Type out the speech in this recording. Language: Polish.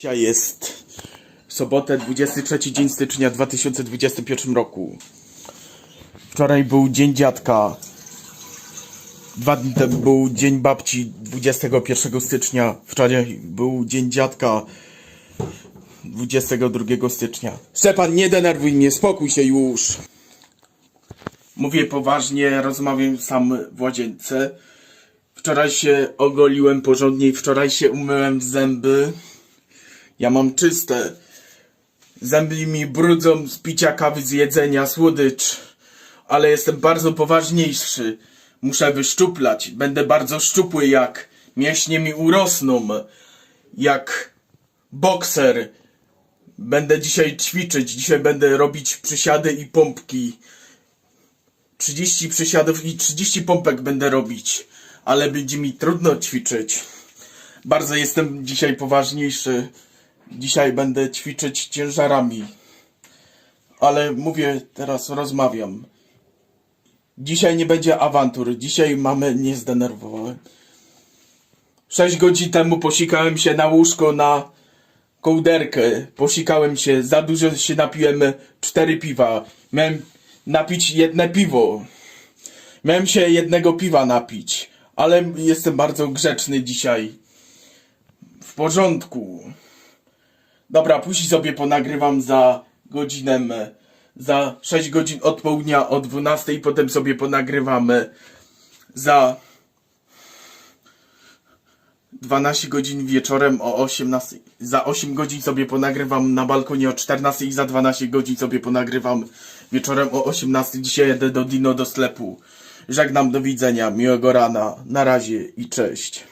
Dzisiaj jest sobotę, 23 dzień stycznia 2021 roku. Wczoraj był Dzień Dziadka. Dwa dni temu był Dzień Babci 21 stycznia. Wczoraj był Dzień Dziadka 22 stycznia. Szczepan, nie denerwuj mnie, spokój się już. Mówię poważnie, rozmawiam sam w łazience. Wczoraj się ogoliłem porządnie i wczoraj się umyłem zęby. Ja mam czyste. Zęby mi brudzą z picia kawy, z jedzenia, słodycz. Ale jestem bardzo poważniejszy. Muszę wyszczuplać. Będę bardzo szczupły jak mięśnie mi urosną. Jak bokser. Będę dzisiaj ćwiczyć. Dzisiaj będę robić przysiady i pompki. 30 przysiadów i 30 pompek będę robić. Ale będzie mi trudno ćwiczyć. Bardzo jestem dzisiaj poważniejszy. Dzisiaj będę ćwiczyć ciężarami. Ale mówię, teraz rozmawiam. Dzisiaj nie będzie awantur. Dzisiaj mamy nie zdenerwowałem. Sześć godzin temu posikałem się na łóżko na kołderkę. Posikałem się, za dużo się napiłem cztery piwa. Miałem napić jedne piwo. Miałem się jednego piwa napić. Ale jestem bardzo grzeczny dzisiaj. W porządku. Dobra, później sobie ponagrywam za godzinę, za 6 godzin od południa o 12 i potem sobie ponagrywamy za 12 godzin wieczorem o 18. Za 8 godzin sobie ponagrywam na balkonie o 14 i za 12 godzin sobie ponagrywam wieczorem o 18. Dzisiaj jedę do Dino do sklepu. Żegnam, do widzenia, miłego rana, na razie i cześć.